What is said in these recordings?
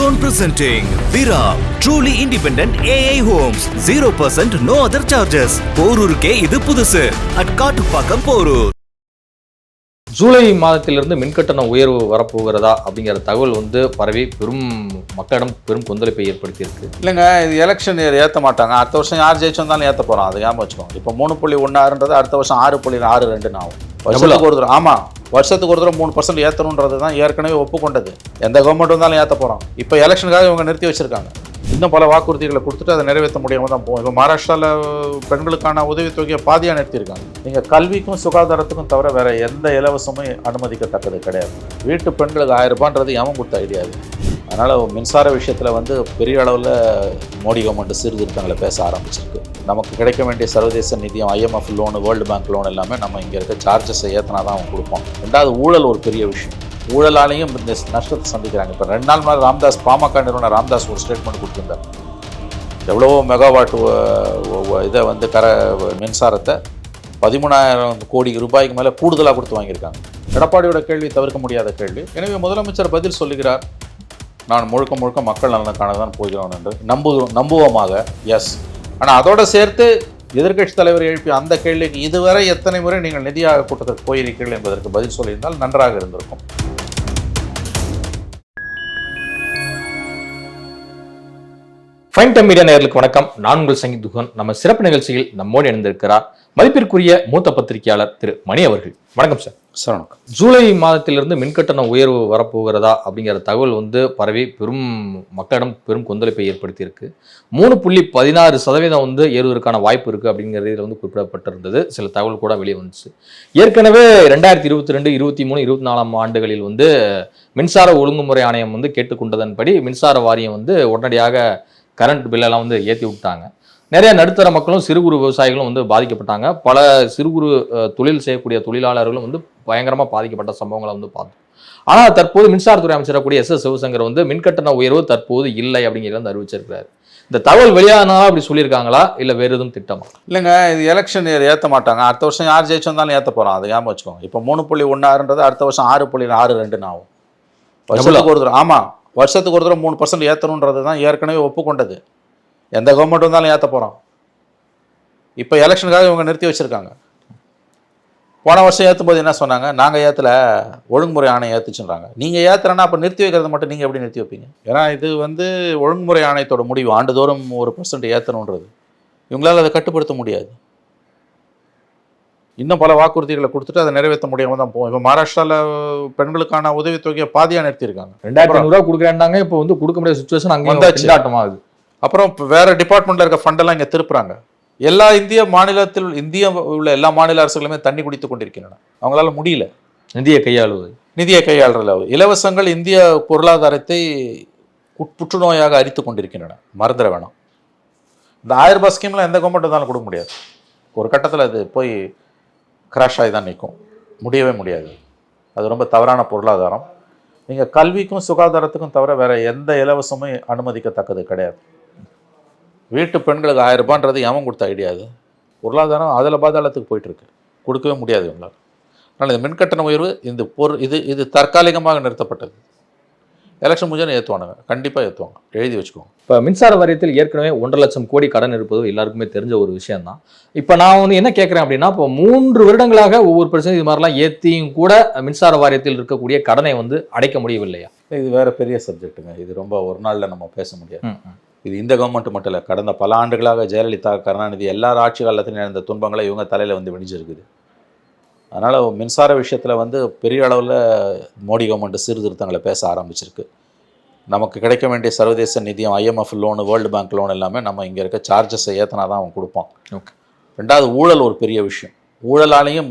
Keystone presenting Vira truly independent AI homes. 0% no other charges. போரூருக்கே இது புதுசு. At Kattupakkam Porur. July மாதத்திலிருந்து மின்கட்டண உயர்வு வரப்போகிறதா அப்படிங்கிற தகவல் வந்து பரவி பெரும் மக்களிடம் பெரும் கொந்தளிப்பை ஏற்படுத்தியிருக்கு. இல்லைங்க இது எலெக்ஷன் ஏற்ற மாட்டாங்க. அடுத்த வருஷம் யார் ஜெயிச்சிருந்தாலும் ஏற்ற போகிறோம் அது ஞாபகம் வச்சுக்கோங்க. இப்போ மூணு புள்ளி ஒன்று ஆறுன்றது அடுத்த வருஷம் ஆறு புள்ளி ஆறு ரெண்டுன்னு ஆகும். வருஷத்துக்கு ஒரு ஆமாம் வருஷத்துக்கு ஒரு தடவை மூணு பர்சன்ட் ஏற்றணுன்றது தான் ஏற்கனவே ஒப்புக்கொண்டது. எந்த கவர்மெண்ட் வந்தாலும் ஏற்ற போகிறோம் இப்போ எலெக்ஷனுக்காக இவங்க நிறுத்தி வச்சுருக்காங்க. இன்னும் பல வாக்குறுதிகளை கொடுத்துட்டு அதை நிறைவேற்ற முடியாமல் தான் போகும். இப்போ மகாராஷ்டிராவில் பெண்களுக்கான உதவித்தொகையை பாதியாக நிறுத்தியிருக்காங்க. நீங்கள் கல்விக்கும் சுகாதாரத்துக்கும் தவிர வேறு எந்த இலவசமும் அனுமதிக்கத்தக்கது கிடையாது. வீட்டு பெண்களுக்கு ஆயிரம் ரூபான்றது எவன் கொடுத்த ஐடியாது அதனால் மின்சார விஷயத்தில் வந்து பெரிய அளவில் மோடி கவர்மெண்ட் சீர்திருத்தங்களை பேச ஆரம்பிச்சிருக்கு. நமக்கு கிடைக்க வேண்டிய சர்வதேச நிதியம் IMF loan world bank loan எல்லாமே நம்ம இங்கே இருக்க சார்ஜஸை ஏற்றினா தான் அவங்க கொடுப்போம் ரெண்டாவது ஊழல் ஒரு பெரிய விஷயம். ஊழலாலையும் இந்த நஷ்டத்தை சந்திக்கிறாங்க. இப்போ ரெண்டு நாள் மேலே ராம்தாஸ் பாமக நிறுவனர் ராம்தாஸ் ஒரு ஸ்டேட்மெண்ட் கொடுத்துருந்தார். எவ்வளவோ மெகாவாட் இதை வந்து கர மின்சாரத்தை பதிமூணாயிரம் கோடி ரூபாய்க்கு மேலே கூடுதலாக கொடுத்து வாங்கியிருக்காங்க. எடப்பாடியோட கேள்வி தவிர்க்க முடியாத கேள்வி. எனவே முதலமைச்சர் பதில் சொல்லுகிறார். நான் முழுக்க முழுக்க மக்கள் நலனுக்காக தான் போகிறோம் என்று நம்பு நம்புவோமாக எஸ் ஆனால் அதோட சேர்த்து எதிர்க்கட்சி தலைவர் எழுப்பிய அந்த கேள்விக்கு இதுவரை எத்தனை முறை நீங்கள் நிதி ஆயோக் கூட்டத்திற்கு என்பதற்கு பதில் சொல்லியிருந்தால் நன்றாக இருந்திருக்கும். ஃபைன் டைம் மீடியா நேயர்களுக்கு வணக்கம். நான் உங்கள் சங்கீத் துகன். நம்ம சிறப்பு நிகழ்ச்சியில் நம்மோடு இணைந்திருக்கிறார் மதிப்பிற்குரிய மூத்த பத்திரிகையாளர் திரு மணி அவர்கள். வணக்கம் சார் சார் வணக்கம். ஜூலை மாதத்திலிருந்து மின்கட்டண உயர்வு வரப்போகிறதா அப்படிங்கிற தகவல் வந்து பரவி பெரும் மக்களிடம் பெரும் கொந்தளிப்பை ஏற்படுத்தியிருக்கு. மூணு புள்ளி பதினாறு சதவீதம் வந்து ஏறுவதற்கான வாய்ப்பு இருக்குது அப்படிங்கிறது இதில் வந்து குறிப்பிடப்பட்டிருந்தது. சில தகவல் கூட வெளியே வந்துச்சு. ஏற்கனவே ரெண்டாயிரத்தி இருபத்தி ரெண்டு இருபத்தி மூணு இருபத்தி நாலாம் ஆண்டுகளில் வந்து மின்சார ஒழுங்குமுறை ஆணையம் வந்து கேட்டுக்கொண்டதன்படி மின்சார வாரியம் வந்து உடனடியாக கரண்ட் பில்லெல்லாம் வந்து ஏற்றி விட்டாங்க. நிறைய நடுத்தர மக்களும் சிறு குறு விவசாயிகளும் வந்து பாதிக்கப்பட்டாங்க. பல சிறு குறு தொழில் செய்யக்கூடிய தொழிலாளர்களும் வந்து பயங்கரமாக பாதிக்கப்பட்ட சம்பவங்களை வந்து பார்த்தோம். ஆனால் தற்போது மின்சாரத்துறை அமைச்சர் கூடிய எஸ் எஸ் சிவசங்கர் வந்து மின்கட்டண உயர்வு தற்போது இல்லை அப்படிங்கிறத வந்து அறிவிச்சிருக்கிறாரு. இந்த தகவல் வெளியானாலும் அப்படி சொல்லியிருக்காங்களா? இல்லை வேறு எதுவும் திட்டமா? இல்லைங்க இது எலெக்ஷன் ஏற்ற மாட்டாங்க. அடுத்த வருஷம் யார் ஜெயிச்சிருந்தாலும் ஏற்ற போகிறோம் அது ஞாபகம் வச்சுக்கோங்க. இப்போ மூணு புள்ளி ஒன்று ஆறுன்றது அடுத்த வருஷம் ஆறு புள்ளி ஆறு ரெண்டுன்னு ஆகும். வருஷத்துக்கு ஒரு ஆமாம் வருஷத்துக்கு ஒரு தடவை மூணு பர்சன்ட் ஏற்றணுன்றது தான் ஏற்கனவே ஒப்புக்கொண்டது. எந்த கவர்மெண்ட் வந்தாலும் ஏற்ற போகிறோம் இப்போ எலெக்ஷனுக்காக இவங்க நிறுத்தி வச்சுருக்காங்க. போன வருஷம் ஏற்றும் போது என்ன சொன்னாங்க? நாங்கள் ஏற்றல ஒழுங்குமுறை ஆணையம் ஏற்றுச்சுன்றாங்க நீங்கள் ஏற்றுறேன்னா அப்போ நிறுத்தி வைக்கிறத மட்டும் நீங்கள் எப்படி நிறுத்தி வைப்பீங்க? ஏன்னா இது வந்து ஒழுங்குமுறை ஆணையத்தோட முடிவு. ஆண்டுதோறும் ஒரு பர்சன்ட் ஏற்றணுன்றது இவங்களால் அதை கட்டுப்படுத்த முடியாது. இன்னும் பல வாக்குறுதிகளை கொடுத்துட்டு அதை நிறைவேற்ற முடியாமல் தான் போகும். இப்போ மகாராஷ்டிராவில் பெண்களுக்கான உதவித்தொகையை பாதியாக நிறுத்தியிருக்காங்க. ரெண்டாயிரத்தி ஐநூறுரூவா கொடுக்குறேன்னாங்க இப்போ வந்து கொடுக்க முடியாத சுச்சுவேஷன் அங்கே. திண்டாட்டம் ஆகுது அப்புறம் வேற டிபார்ட்மெண்ட்ல இருக்க ஃபண்டெல்லாம் இங்கே திருப்புறாங்க. எல்லா இந்திய மாநிலத்தில் இந்திய உள்ள எல்லா மாநில அரசுகளுமே தண்ணி குடித்து கொண்டிருக்கின்றன. அவங்களால முடியல. நிதியை கையாளுவது. நிதியை கையாளுறதுல இலவசங்கள் இந்திய பொருளாதாரத்தை புற்றுநோயாக அரித்து கொண்டிருக்கின்றன. மறந்துட வேணாம். இந்த ஆயிரம் ரூபாய் ஸ்கீம்லாம் எந்த கவர்மெண்ட் இருந்தாலும் கொடுக்க முடியாது. ஒரு கட்டத்தில் அது போய் கிராஷ் ஆகி தான் நிற்கும். முடியவே முடியாது. அது ரொம்ப தவறான பொருளாதாரம். நீங்கள் கல்விக்கும் சுகாதாரத்துக்கும் தவிர வேறு எந்த இலவசமும் அனுமதிக்கத்தக்கது கிடையாது. வீட்டு பெண்களுக்கு ஆயிரம் ரூபான்றது எவன் கொடுத்த ஐடியாது பொருளாதாரம் அதில் பாதாளத்துக்கு போயிட்டுருக்கு. கொடுக்கவே முடியாது இவங்களால். அதனால் இந்த மின்கட்டண உயர்வு இந்த பொருள் இது இது தற்காலிகமாக நிறுத்தப்பட்டது. எலெக்ஷன் முடிஞ்சாலும் ஏற்றுவானுங்க கண்டிப்பாக ஏற்றுவாங்க எழுதி வச்சுக்கோங்க இப்போ மின்சார வாரியத்தில் ஏற்கனவே ஒன்றரை லட்சம் கோடி கடன் இருப்பது எல்லாருக்குமே தெரிஞ்ச ஒரு விஷயம் தான் இப்போ நான் வந்து என்ன கேட்குறேன் அப்படின்னா இப்போ மூன்று வருடங்களாக ஒவ்வொரு பிரச்சனை இது மாதிரிலாம் ஏற்றியும் கூட மின்சார வாரியத்தில் இருக்கக்கூடிய கடனை வந்து அடைக்க முடியவில்லையா? இது வேற பெரிய சப்ஜெக்ட்டுங்க. இது ரொம்ப ஒரு நாளில் நம்ம பேச முடியாது. இது இந்த கவர்மெண்ட் மட்டும் இல்லை கடந்த பல ஆண்டுகளாக ஜெயலலிதா கருணாநிதி எல்லார் ஆட்சி காலத்திலும் நடந்த துன்பங்களை இவங்க தலையில் வந்து விடிஞ்சிருக்குது. அதனால் மின்சார விஷயத்தில் வந்து பெரிய அளவில் மோடி கவர்மெண்ட் சீர்திருத்தங்களை பேச ஆரம்பிச்சிருக்கு. நமக்கு கிடைக்க வேண்டிய சர்வதேச நிதியம் IMF loan world bank loan எல்லாமே நம்ம இங்கே இருக்க சார்ஜஸை ஏற்றினா தான் அவன் கொடுப்பான். Okay. ரெண்டாவது ஊழல் ஒரு பெரிய விஷயம். ஊழலாலையும்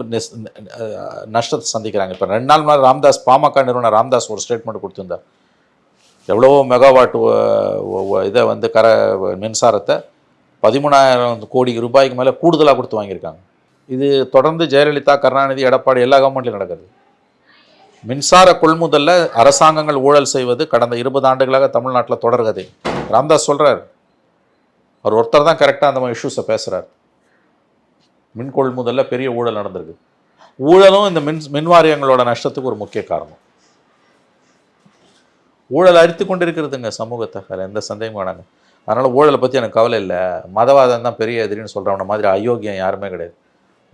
நஷ்டத்தை சந்திக்கிறாங்க. இப்போ ரெண்டு நாள் முன்னாடி ராம்தாஸ் பாமக நிறுவனர் ராம்தாஸ் ஒரு ஸ்டேட்மெண்ட் கொடுத்திருந்தார். எவ்வளவோ மெகாவாட் இதை வந்து கர மின்சாரத்தை பதிமூணாயிரம் கோடி ரூபாய்க்கு மேலே கூடுதலாக கொடுத்து வாங்கியிருக்காங்க. இது தொடர்ந்து ஜெயலலிதா கருணாநிதி எடப்பாடி எல்லா கவர்மெண்ட்லையும் நடக்குது. மின்சார கொள்முதலில் அரசாங்கங்கள் ஊழல் செய்வது கடந்த இருபது ஆண்டுகளாக தமிழ்நாட்டில் தொடர்கதை. ராம்தாஸ் சொல்கிறார் அவர் ஒருத்தர் தான் கரெக்டாக அந்த மாதிரி இஷ்யூஸை பேசுகிறார் மின் கொள்முதலில் பெரிய ஊழல் நடந்திருக்கு. ஊழலும் இந்த மின் மின் வாரியங்களோட நஷ்டத்துக்கு ஒரு முக்கிய காரணம். ஊழல் அரித்து கொண்டிருக்கிறதுங்க சமூகத்தை. அதில் எந்த சந்தேகமும் வேணாங்க. அதனால் ஊழலை பற்றி எனக்கு கவலை இல்லை. மதவாதம் தான் பெரிய எதிரின்னு சொல்கிறவன மாதிரி அயோக்கியம் யாருமே கிடையாது.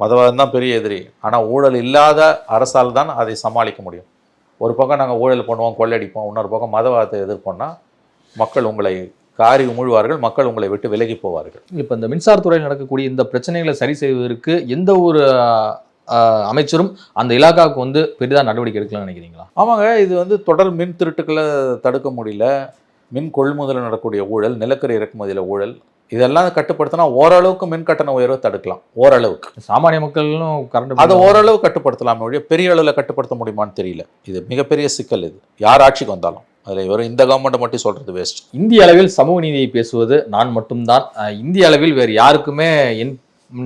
மதவாதம் தான் பெரிய எதிரி. ஆனால் ஊழல் இல்லாத அரசால் தான் அதை சமாளிக்க முடியும். ஒரு பக்கம் நாங்கள் ஊழல் பண்ணுவோம் கொள்ளடிப்போம் இன்னொரு பக்கம் மதவாதத்தை எதிர்ப்போம்னா மக்கள் உங்களை காரி உமிழ்வார்கள் மக்கள் உங்களை விட்டு விலகி போவார்கள். இப்போ இந்த மின்சாரத்துறையில் நடக்கக்கூடிய இந்த பிரச்சனைகளை சரி செய்வதற்கு எந்த ஒரு அமைச்சரும் அந்த இலாக்காவுக்கு வந்து பெரிதாக நடவடிக்கை எடுக்கலாம்னு நினைக்கிறீங்களா? ஆமாங்க இது வந்து தொடர் மின் திருட்டுக்களை தடுக்க முடியல. மின் கொள்முதலில் நடக்கக்கூடிய ஊழல் நிலக்கரி இறக்குமதியில் ஊழல் இதெல்லாம் கட்டுப்படுத்தினா ஓரளவுக்கு மின் கட்டண உயர்வை தடுக்கலாம். ஓரளவுக்கு. சாமானிய மக்களும் கரண்ட் அதை ஓரளவு கட்டுப்படுத்தலாமே ஒழிய பெரிய அளவில் கட்டுப்படுத்த முடியுமான்னு தெரியல. இது மிகப்பெரிய சிக்கல் இது. யார் ஆட்சிக்கு வந்தாலும். அதில் வெறும் இந்த கவர்மெண்ட்டை மட்டும் சொல்கிறது வேஸ்ட் இந்திய அளவில் சமூக நீதியை பேசுவது நான் மட்டும்தான். இந்திய அளவில் வேறு யாருக்குமே என்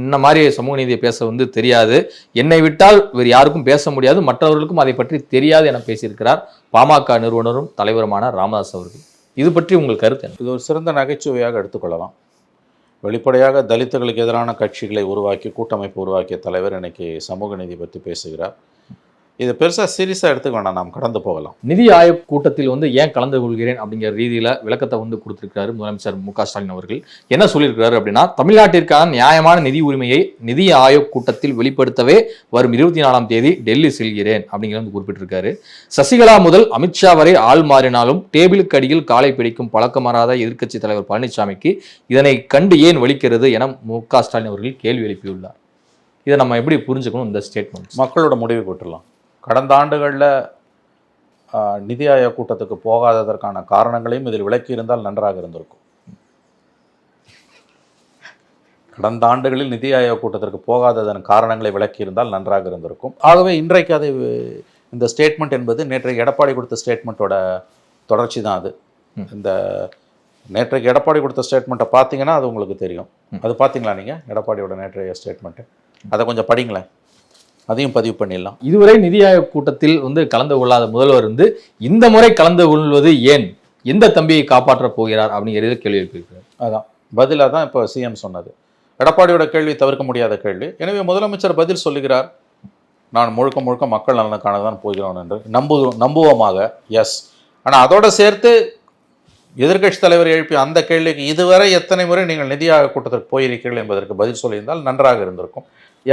இந்த மாதிரி சமூக நீதியை பேச வந்து தெரியாது. என்னை விட்டால் வேறு யாருக்கும் பேச முடியாது. மற்றவர்களுக்கும் அதை பற்றி தெரியாது என பேசியிருக்கிறார் பாமக நிறுவனரும் தலைவருமான ராமதாஸ் அவர்கள். இது பற்றி உங்கள் கருத்து இது ஒரு சிறந்த நகைச்சுவையாக எடுத்துக்கொள்ளலாம். வெளிப்படையாக தலித்துகளுக்கு எதிரான கட்சிகளை உருவாக்கி கூட்டமைப்பு உருவாக்கிய தலைவர் இன்றைக்கி சமூக நீதி பற்றி பேசுகிறார். இது பெருசாக சீரியஸாக எடுத்துக்க வேண்டாம் நாம் கடந்து போகலாம். நிதி ஆயோக் கூட்டத்தில் வந்து ஏன் கலந்து கொள்கிறேன் அப்படிங்கிற ரீதியில விளக்கத்தை வந்து கொடுத்திருக்காரு முதலமைச்சர் மு ஸ்டாலின் அவர்கள். என்ன சொல்லியிருக்கிறாரு அப்படின்னா தமிழ்நாட்டிற்கான நியாயமான நிதி உரிமையை நிதி ஆயோக் கூட்டத்தில் வெளிப்படுத்தவே வரும் இருபத்தி நாலாம் தேதி டெல்லி செல்கிறேன் அப்படிங்கிற வந்து குறிப்பிட்டிருக்காரு. சசிகலா முதல் அமித்ஷா வரை ஆள் மாறினாலும் டேபிளுக்கு அடியில் காலை பிடிக்கும் பழக்கமாறாத எதிர்க்கட்சி தலைவர் பழனிசாமிக்கு இதனை கண்டு ஏன் வலிக்கிறது என மு ஸ்டாலின் அவர்கள் கேள்வி எழுப்பியுள்ளார். இதை நம்ம எப்படி புரிஞ்சுக்கணும் இந்த ஸ்டேட்மெண்ட் மக்களோட முடிவு விட்டுறலாம் கடந்த ஆண்டுகளில் நிதி ஆயோக் கூட்டத்துக்கு போகாததற்கான காரணங்களையும் இதில் விளக்கி இருந்தால் நன்றாக இருந்திருக்கும். கடந்த ஆண்டுகளில் நிதி ஆயோக் கூட்டத்திற்கு போகாததன் காரணங்களை விளக்கி இருந்தால் நன்றாக இருந்திருக்கும். ஆகவே இன்றைக்கு அதை இந்த ஸ்டேட்மெண்ட் என்பது நேற்றைக்கு எடப்பாடி கொடுத்த ஸ்டேட்மெண்ட்டோட தொடர்ச்சி தான் அது. இந்த நேற்றைக்கு எடப்பாடி கொடுத்த ஸ்டேட்மெண்ட்டை பார்த்தீங்கன்னா அது உங்களுக்கு தெரியும். அது பார்த்தீங்களா நீங்கள் எடப்பாடியோட நேற்றைய ஸ்டேட்மெண்ட்டு. அதை கொஞ்சம் படிங்களேன். அதையும் பதிவு பண்ணிடலாம். இதுவரை நிதி ஆயோக் கூட்டத்தில் வந்து கலந்து கொள்ளாத முதல்வர் வந்து இந்த முறை கலந்து கொள்வது ஏன்? எந்த தம்பியை காப்பாற்றப் போகிறார் அப்படிங்கிறது கேள்வி எழுப்பியிருக்கிறார். அதான். பதிலாக தான் இப்போ சிஎம் சொன்னது. எடப்பாடியோட கேள்வி தவிர்க்க முடியாத கேள்வி. எனவே முதலமைச்சர் பதில் சொல்லுகிறார். நான் முழுக்க முழுக்க மக்கள் நலனுக்கான தான் போகிறோம் என்று. நம்பு நம்புவோமாக எஸ் ஆனால் அதோட சேர்த்து எதிர்க்கட்சி தலைவர் எழுப்பிய அந்த கேள்விக்கு இதுவரை எத்தனை முறை நீங்கள் நிதி ஆயோக் கூட்டத்திற்கு போயிருக்கீர்கள் என்பதற்கு பதில் சொல்லியிருந்தால் நன்றாக இருந்திருக்கும்.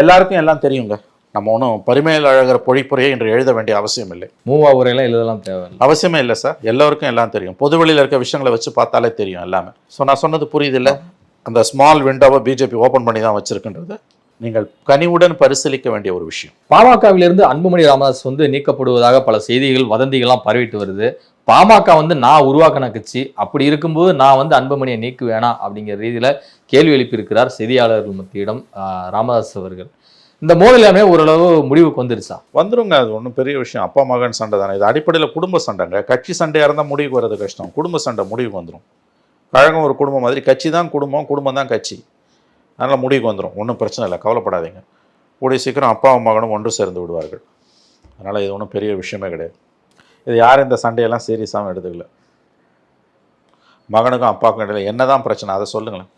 எல்லாருக்கும் எல்லாம் தெரியுங்க. நம்ம ஒன்றும் பரிமையில் அழகிற பொழிப்புரையை இன்று எழுத வேண்டிய அவசியம் இல்லை. மூவா உரையெல்லாம் எழுதலாம் தேவையில்லை. அவசியமே இல்லை சார். எல்லோருக்கும் எல்லாம் தெரியும். பொதுவெளியில் இருக்க விஷயங்களை வச்சு பார்த்தாலே தெரியும் எல்லாமே. ஸோ நான் சொன்னது புரியுது இல்லை அந்த ஸ்மால் விண்டோவை பிஜேபி ஓப்பன் பண்ணி தான் வச்சிருக்கின்றது. நீங்கள் கனிவுடன் பரிசீலிக்க வேண்டிய ஒரு விஷயம். பாமகவிலிருந்து அன்புமணி ராமதாஸ் வந்து நீக்கப்படுவதாக பல செய்திகள் வதந்திகள்லாம் பரவிட்டு வருது. பாமக வந்து நான் உருவாக்கின கட்சி. அப்படி இருக்கும்போது நான் வந்து அன்புமணியை நீக்கு வேணாம் அப்படிங்கிற ரீதியில கேள்வி எழுப்பியிருக்கிறார் செய்தியாளர்கள் மத்தியிடம் ராமதாஸ் அவர்கள். இந்த மோதல் எல்லாமே ஓரளவு முடிவுக்கு வந்துருச்சா? வந்துருங்க. அது ஒன்றும் பெரிய விஷயம். அப்பா மகன் சண்டை தானே. இது அடிப்படையில் குடும்ப சண்டைங்க. கட்சி சண்டையாக இருந்தால் முடிவுக்கு வர்றது கஷ்டம். குடும்ப சண்டை முடிவுக்கு வந்துடும் கழகம் ஒரு குடும்பம் மாதிரி. கட்சி தான் குடும்பம் குடும்பம் தான் கட்சி. அதனால் முடிவுக்கு வந்துடும் ஒன்றும் பிரச்சனை இல்லை. கவலைப்படாதீங்க. கூடிய சீக்கிரம் அப்பாவும் மகனும் ஒன்று சேர்ந்து விடுவார்கள். அதனால் இது ஒன்றும் பெரிய விஷயமே கிடையாது. இது யாரும் இந்த சண்டையெல்லாம் சீரியஸாகவும் எடுத்துக்கல. மகனுக்கும் அப்பாவுக்கும் இடையில என்னதான் பிரச்சனை? அதை சொல்லுங்களேன்.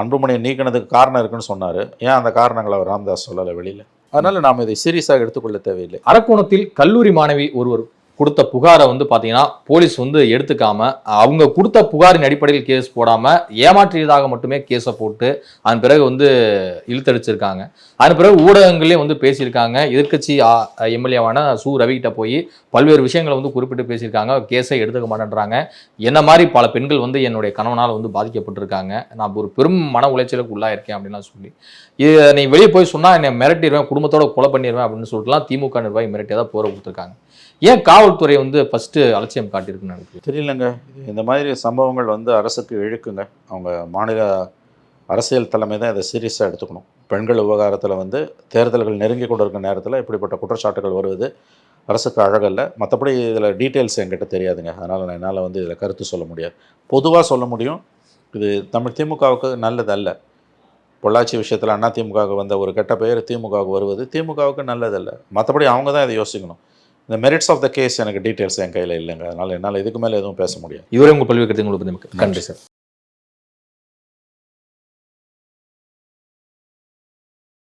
அன்புமணியை நீக்கினதுக்கு காரணம் இருக்குன்னு சொன்னார். ஏன் அந்த காரணங்களை அவர் ராமதாஸ் சொல்லலை வெளியில்? அதனால் நாம் இதை சீரியஸாக எடுத்துக்கொள்ள தேவையில்லை. அரக்கோணத்தில் கல்லூரி மாணவி ஒருவர் கொடுத்த புகாரை வந்து பார்த்தீங்கன்னா போலீஸ் வந்து எடுத்துக்காம அவங்க கொடுத்த புகாரின் அடிப்படையில் கேஸ் போடாமல் ஏமாற்றியதாக மட்டுமே கேஸை போட்டு அதன் பிறகு வந்து இழுத்தடிச்சிருக்காங்க. அதன் பிறகு ஊடகங்களையும் வந்து பேசியிருக்காங்க. எதிர்க்கட்சி எம்எல்ஏவான சு. ரவிகிட்ட போய் பல்வேறு விஷயங்களை வந்து குறிப்பிட்டு பேசியிருக்காங்க. கேஸை எடுத்துக்க மாட்டேன்றாங்க. என்ன மாதிரி பல பெண்கள் வந்து என்னுடைய கணவனால் வந்து பாதிக்கப்பட்டிருக்காங்க. நான் ஒரு பெரும் மன உளைச்சலுக்கு உள்ளாயிருக்கேன் அப்படின்லாம் சொல்லி. இது நீ வெளியே போய் சொன்னால் என்னை மிரட்டிடுவேன் குடும்பத்தோட கொலை பண்ணிடுவேன் அப்படின்னு சொல்லிட்டுலாம் திமுக நிர்வாகி மிரட்டியதாக போகிற போற கொடுத்துருக்காங்க. ஏன் காவல்துறை வந்து ஃபஸ்ட்டு அலட்சியம் காட்டியிருக்குன்னு எனக்கு தெரியலங்க. இந்த மாதிரி சம்பவங்கள் வந்து அரசுக்கு இழுக்குங்க. அவங்க மாநில அரசியல் தலைமை தான் இதை சீரியஸாக எடுத்துக்கணும். பெண்கள் விவகாரத்தில் வந்து தேர்தல்கள் நெருங்கி கொண்டு இருக்கிற நேரத்தில் இப்படிப்பட்ட குற்றச்சாட்டுகள் வருவது அரசுக்கு அழகல்ல. மற்றபடி இதில் டீட்டெயில்ஸ் என்கிட்ட தெரியாதுங்க. அதனால் நான் என்னால் வந்து இதில் கருத்து சொல்ல முடியாது. பொதுவாக சொல்ல முடியும் இது தமிழ் திமுகவுக்கு நல்லதல்ல. பொள்ளாச்சி விஷயத்தில் அண்ணா திமுகவுக்கு வந்த ஒரு கெட்ட பெயர் திமுகவுக்கு வருவது திமுகவுக்கு நல்லதல்ல. மற்றபடி அவங்க தான் இதை யோசிக்கணும். இந்த மெரிட்ஸ் ஆஃப் த கேஸ் எனக்கு டீட்டெயில்ஸ் என் கையில் இல்லைங்க. அதனால் என்னால் இதுக்கு மேலே எதுவும் பேச முடியாது. இதுவரை உங்கள் பல்வேறு கருத்து உங்களுக்கு நன்றி. சார்